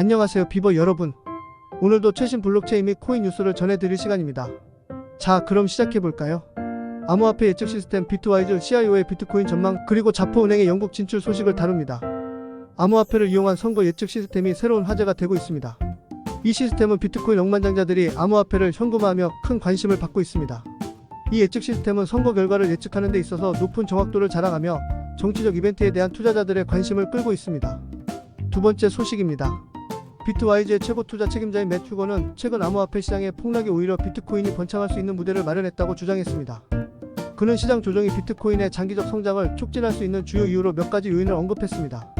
안녕하세요 비버 여러분. 오늘도 최신 블록체인 및 코인 뉴스를 전해드릴 시간입니다. 자 그럼 시작해볼까요? 암호화폐 예측 시스템 비트와이즈 CIO의 비트코인 전망 그리고 자포은행의 영국 진출 소식을 다룹니다. 암호화폐를 이용한 선거 예측 시스템이 새로운 화제가 되고 있습니다. 이 시스템은 비트코인 억만장자들이 암호화폐를 현금화하며 큰 관심을 받고 있습니다. 이 예측 시스템은 선거 결과를 예측하는 데 있어서 높은 정확도를 자랑하며 정치적 이벤트에 대한 투자자들의 관심을 끌고 있습니다. 두 번째 소식입니다. 비트와이즈의 최고 투자 책임자인 맷 휴거는 최근 암호화폐 시장의 폭락이 오히려 비트코인이 번창할 수 있는 무대를 마련했다고 주장했습니다. 그는 시장 조정이 비트코인의 장기적 성장을 촉진할 수 있는 주요 이유로 몇 가지 요인을 언급했습니다.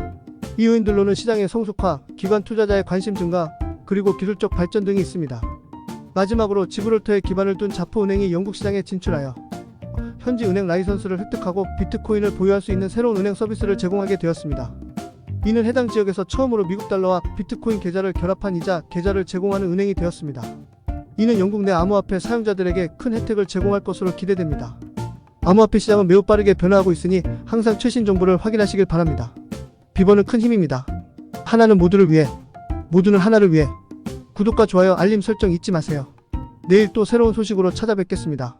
이 요인들로는 시장의 성숙화, 기관 투자자의 관심 증가, 그리고 기술적 발전 등이 있습니다. 마지막으로 지브롤터에 기반을 둔 자포은행이 영국 시장에 진출하여 현지 은행 라이선스를 획득하고 비트코인을 보유할 수 있는 새로운 은행 서비스를 제공하게 되었습니다. 이는 해당 지역에서 처음으로 미국 달러와 비트코인 계좌를 결합한 이자 계좌를 제공하는 은행이 되었습니다. 이는 영국 내 암호화폐 사용자들에게 큰 혜택을 제공할 것으로 기대됩니다. 암호화폐 시장은 매우 빠르게 변화하고 있으니 항상 최신 정보를 확인하시길 바랍니다. 비번은 큰 힘입니다. 하나는 모두를 위해, 모두는 하나를 위해. 구독과 좋아요, 알림 설정 잊지 마세요. 내일 또 새로운 소식으로 찾아뵙겠습니다.